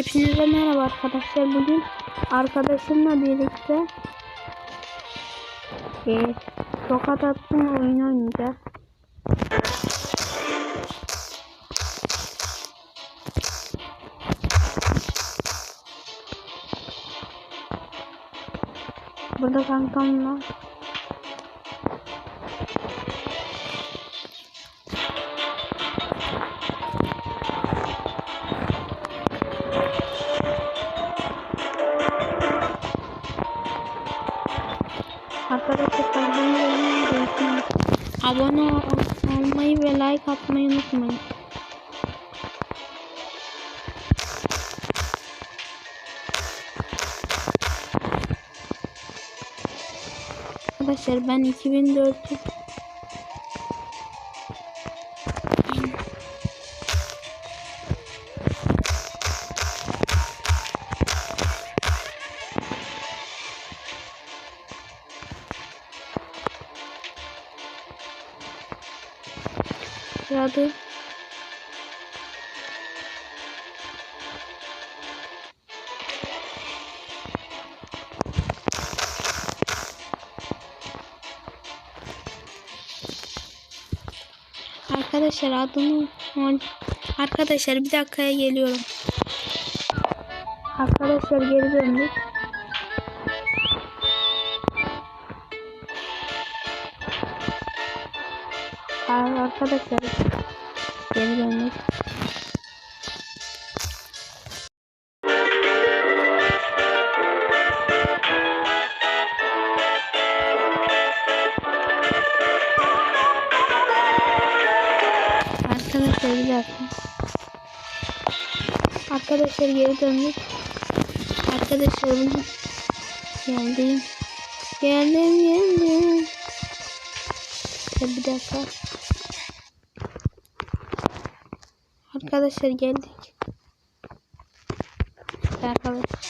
Hepinize merhaba arkadaşlar. Bugün arkadaşımla birlikte e, tokat attım oyun oynayacağız. Burada Arkadaşlar Abone ol- olmayı ve like atmayı unutmayın. Arkadaşlar ben 2004 sırada Arkadaşlar adını Arkadaşlar bir dakikaya geliyorum. Arkadaşlar geri döndük. Arkadaşlar geri döndük. Arkadaşlar bir dakika. Arkadaşlar geri döndük. Arkadaşlar bugün geldim. Geldim geldim. Bir dakika. Arkadaşlar geldik. Arkadaşlar.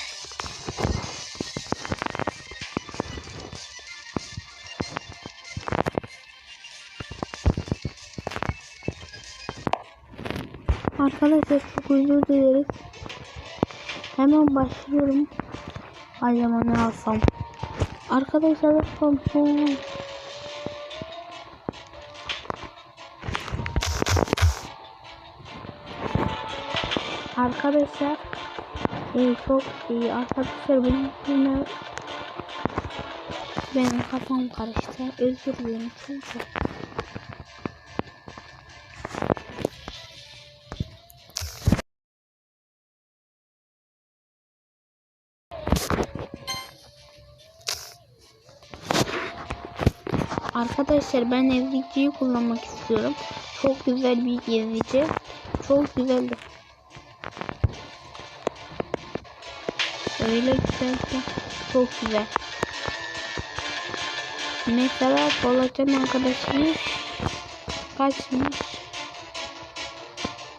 Arkadaşlar çok özür dileriz. Hemen başlıyorum. Acaba ne alsam? Arkadaşlar pantolon. Arkadaşlar iyi çok iyi arkadaşlar benim yine benim kafam karıştı özür dilerim çünkü Arkadaşlar ben evriciyi kullanmak istiyorum. Çok güzel bir gezici. Çok güzeldir. Öyle güzel ki çok güzel. Mesela Polatcan arkadaşımız kaçmış?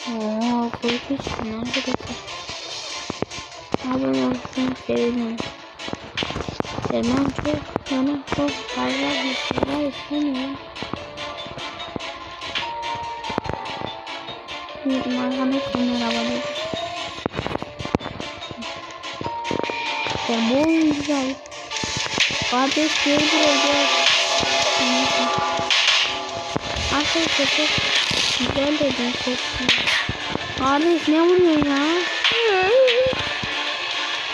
Oo, korkunçsun arkadaşlar. Abone olsun sevinirim. Selman çok bana çok fazla bir şeyler istemiyor. Bir arkadaşlar dedi. İşte bu oyun güzel. Kardeş geri duracak. Arkadaşlar çok güzel dedim çok güzel. Kardeş ne vuruyor ya?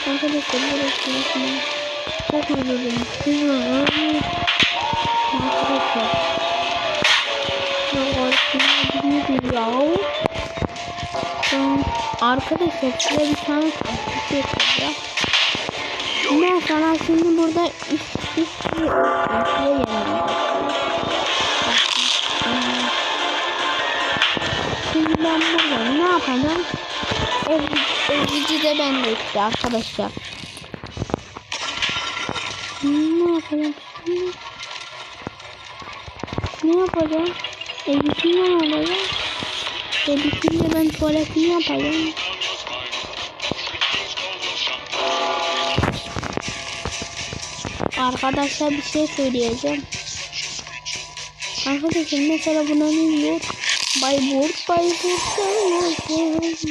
Arkadaşlar burası ne? Çok. Siz öldünüz. Arkadaşlar. Ya arkadaşlar ya. Arkadaşlar size bir tane taktik yapacağım. Mesela şimdi burada bir şuraya gelelim. Şimdi ben burada ne yapacağım? Ev, evici de ben de işte arkadaşlar. Ne yapacağım? Ne yapacağım? Evicini ne yapacağım? Evicinde ben tuvaletini yapacağım. Arkadaşlar bir şey söyleyeceğim. Arkadaşlar mesela buna ne diyor? Bayburt, Bayburt, Bayburt.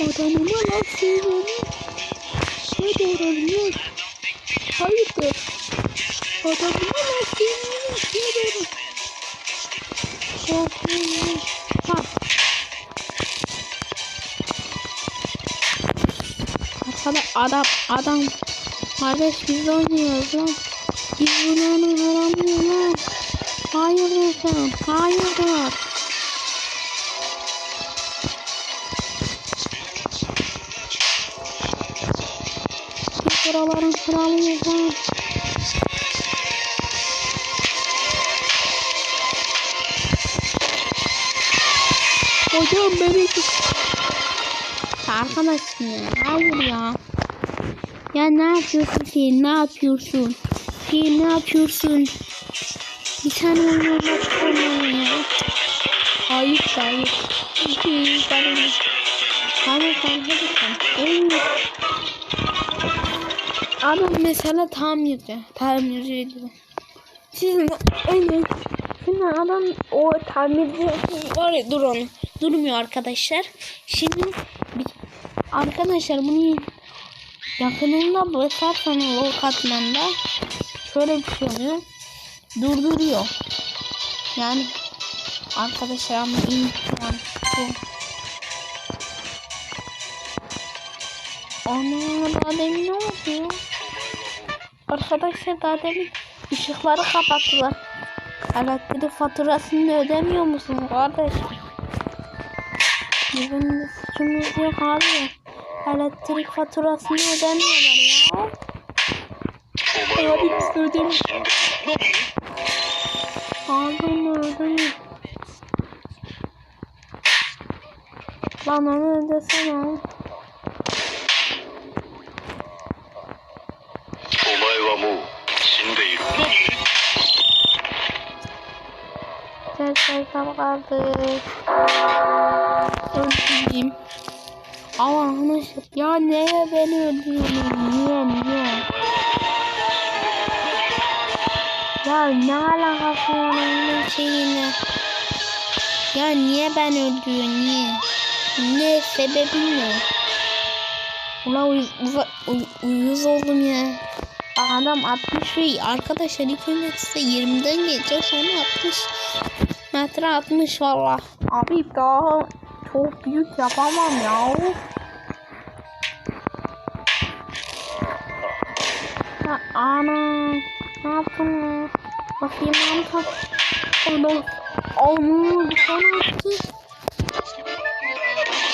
Adamıma laf söylüyorum. Ne doğranıyor? Hayırdır? Adamıma laf söylüyorum. Ne doğru? Korkuyorum. Ha. Arkada adam adam kardeş biz de oynuyoruz lan. Biz bunu alamıyoruz lan. Hayırdır sen? Hayırdır? Biz buraların kralıyız lan. Hocam beni Arkadaşım ya hayır ya. Ya ne yapıyorsun şey ne yapıyorsun? Şey ne yapıyorsun? Bir tane oynamak olmuyor ya. Hayır hayır. Tamam sen hadi sen. Evet. Adam mesela tamirci. Tamirci diyor. Siz evet. Şimdi adam o tamirci var ya dur onu. Durmuyor arkadaşlar. Şimdi arkadaşlar bunu yakınında basarsanız o katmanda şöyle bir şey oluyor. Durduruyor. Yani arkadaşlar ama yani bu. Ana daha demin ne oldu? Arkadaşlar daha demin ışıkları kapattılar. Elektrik faturasını ödemiyor musun kardeş? Bizim suçumuz yok abi. Elektrik faturasını ödemiyorlar ya. Ya ikisi şey ödemiyor. Ağzımı şey ödemiyor. Lan onu ödesene. Gerçekten kaldı. Öldüm. Ama arkadaşlar ya neye beni öldürüyorsun? Niye niye? Ya ne alakası var onun şeyine? Ya niye ben öldürüyor niye? Ne sebebi ne? Ulan uy uy uy uyuz oldum ya. Adam 60 ve arkadaşlar ilk önce size 20'den geçiyor sonra 60 metre 60 valla. Abi daha çok büyük yapamam ya. Ana ne yaptın ya? Bakayım ne yaptın? Onu onu sana attı.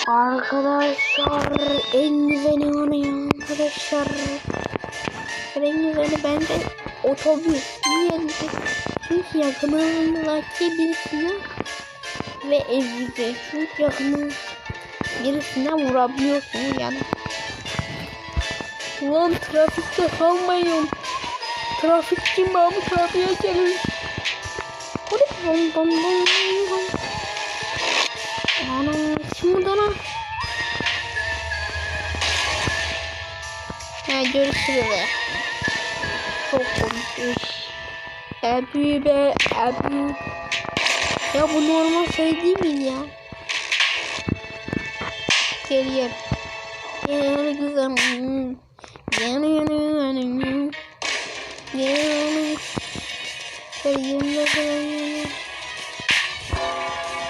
Arkadaşlar en güzeli onu arkadaşlar. En güzeli bence otobüs. Niye? Çünkü yakınındaki birisine ve ezici. Çünkü yakını birisine vurabiliyorsun yani. Ulan trafikte kalmayın. Trafikçi Mahmut abiye gelin. Bom bom bom bom. Ana şimdi lan. Ha görüşürüz. Çok konuşmuş. Abi be abi. Ya bu normal şey değil mi ya? Gel gel. Gel güzel. Gel gel gel. Gel. Gel yirmi gel.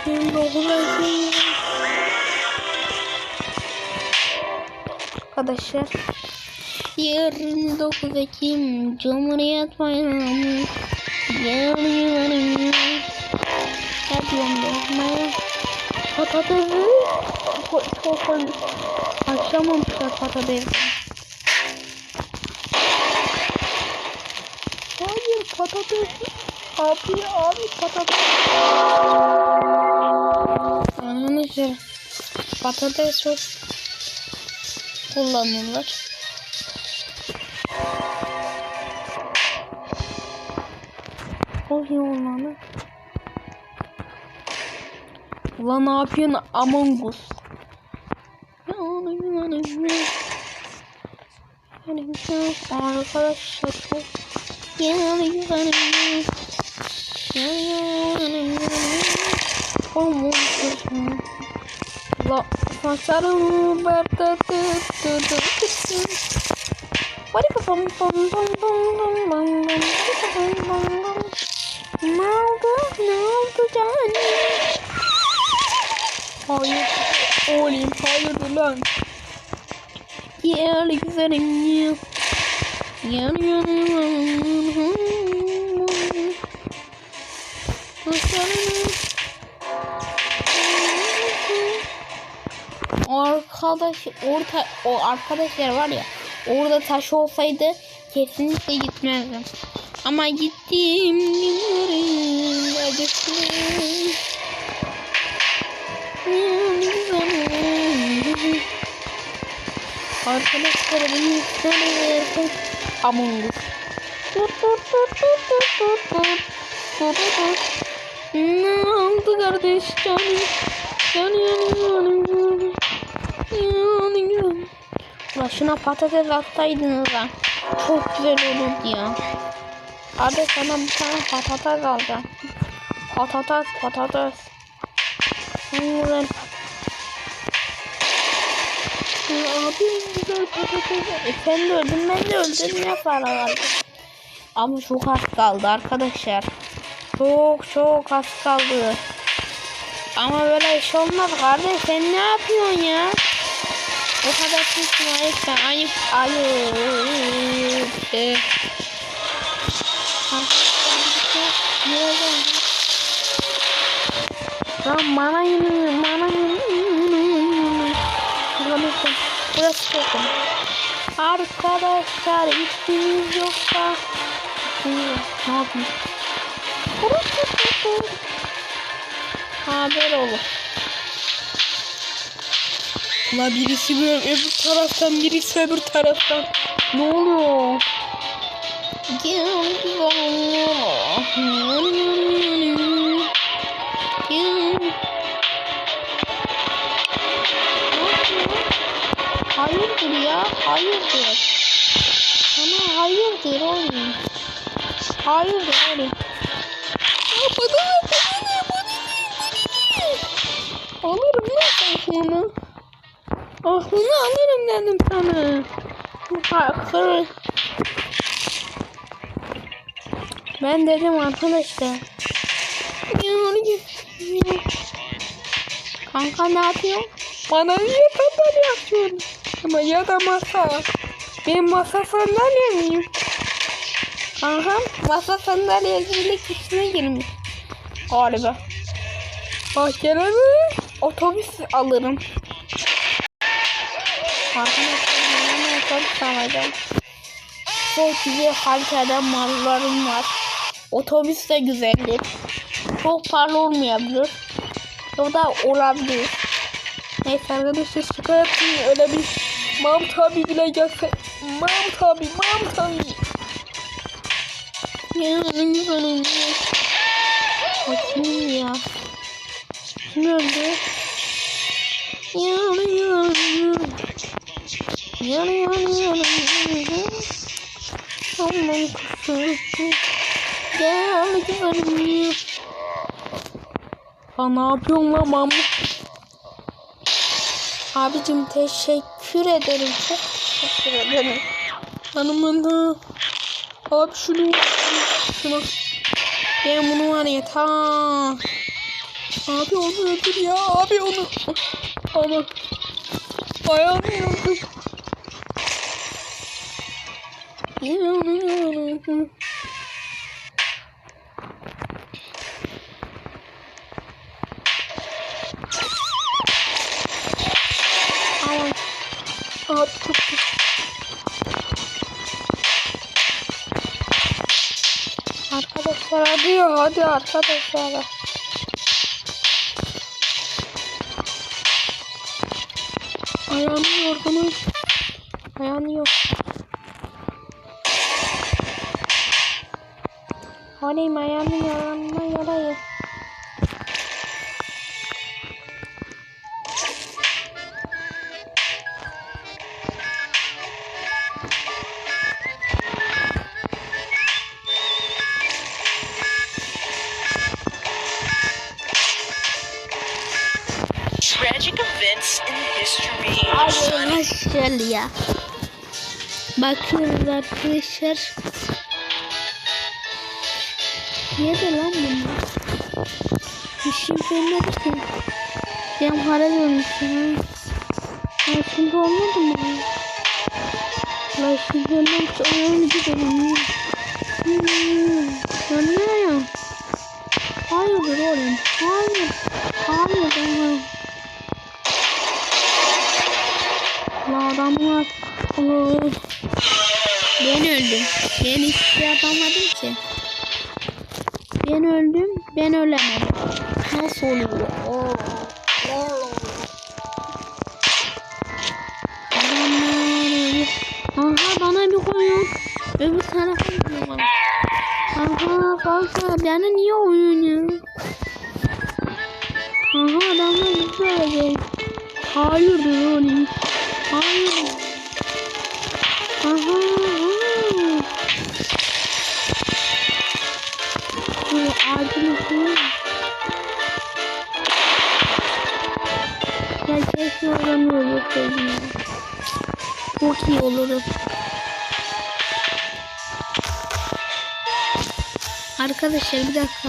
Yirmi dokuz gel. Arkadaşlar. 29 Ekim Cumhuriyet Bayramı. Geliyorum. Yapıyorum ben. Patatesi çok koymuş. Haşlamamışlar patatesi. Hayır patates. Abi abi patates. Arkadaşlar patates çok kullanılır. Çok iyi olanı. Ulan ne yapıyorsun Among Us? Arkadaşlar çok La pasarım berde tı tı tı tı Bari babam bam bam bam bam bam bam Bari babam bam bam Ne oldu? Ne oldu canım? Hayır Oğlum hayır lan Yerli güzelim ya Gel Arkadaş orta o arkadaşlar var ya orada taş olsaydı kesinlikle gitmezdim. Ama gittim. Arkadaşlar beni. Among Us. Ne oldu kardeş canım? Canım canım canım. Ulan şuna patates atsaydınız lan. Çok güzel olurdu ya. Abi sana bir tane patates alacağım. Patates patates. En güzel En güzel. E sen de öldün ben de öldüm ne para kaldı. Ama çok az kaldı arkadaşlar. Çok çok az kaldı. Ama böyle iş olmaz kardeş sen ne yapıyorsun ya? O kadar ayıp ben ayıp ayıp. Ee, Lan bana yine bana burası çok Arkadaşlar işimiz yoksa işimiz ne yapayım? Haber olur. La birisi böyle öbür taraftan birisi öbür taraftan. Ne oluyor? Gel Gel. Hayırdır? Sana hayırdır oğlum? Hayırdır oğlum? Bana bana ne bana ne bana ne? Alırım lan aklını. Aklını alırım dedim sana. Hakır. Ben dedim arkadaşlar. Kanka ne yapıyor? Bana niye sandalye yapıyorsun? Ama ya da masa. Ben masa sandalye miyim? Kanka masa sandalyecilik içine girmiş. Galiba. Bahçelere otobüs alırım. Arkadaşlar otobüs alacağım. Çok güzel kalitede mallarım var. Otobüs de güzeldir. Çok pahalı olmayabilir. O da olabilir. Neyse arkadaşlar şaka yapayım öyle bir Mam tabi bile gelse. Mam tabi, mam tabi. Yanımda öldü. Bakayım ya. Kim öldü? Yanıyorum. Yanıyorum, yanıyorum. Aman kusursun. Gel, gel. Aa, ne yapıyorsun lan mamut? Abicim teşekkür ederim. Çok teşekkür ederim. Hanımına. Abi şunu. Şunu. Ben bunu var ya ta. Abi onu öldür ya. Abi onu. Ama. Ayağını yandım. Yanıyorum. Aman. Abi çok kötü. Arkadaşlar hadi hadi arkadaşlar. Ayağını yorgunum. Ayağını yok. Olayım ayağını Arkadaşlar ya. Bakıyoruz arkadaşlar. Nerede lan bunlar? Şey görmedim ki. Ben para görmüşüm. ha. Ya şimdi olmadı mı? La şimdi olmadı. Ayağını gidelim. Hmm. Ya? Hayırdır oğlum? Hayır. Hayır. Hayır. Yapamadım ki. Ben öldüm. Ben ölemedim. Nasıl oluyor? Aha bana bir koyun. Öbür tarafa gidiyorlar. Aha kanka beni niye oynuyor? Aha adamlar ölecek. Hayırdır oğlum. Hayır. Aha. Keşke oradan öldürseydim ya. Çok iyi olurum. Arkadaşlar bir dakika.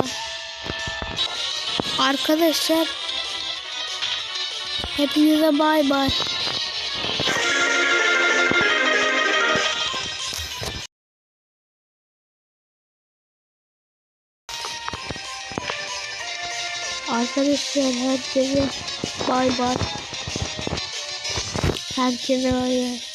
Arkadaşlar hepinize bay bay. Arkadaşlar herkese bay bay. Herkese bay bay.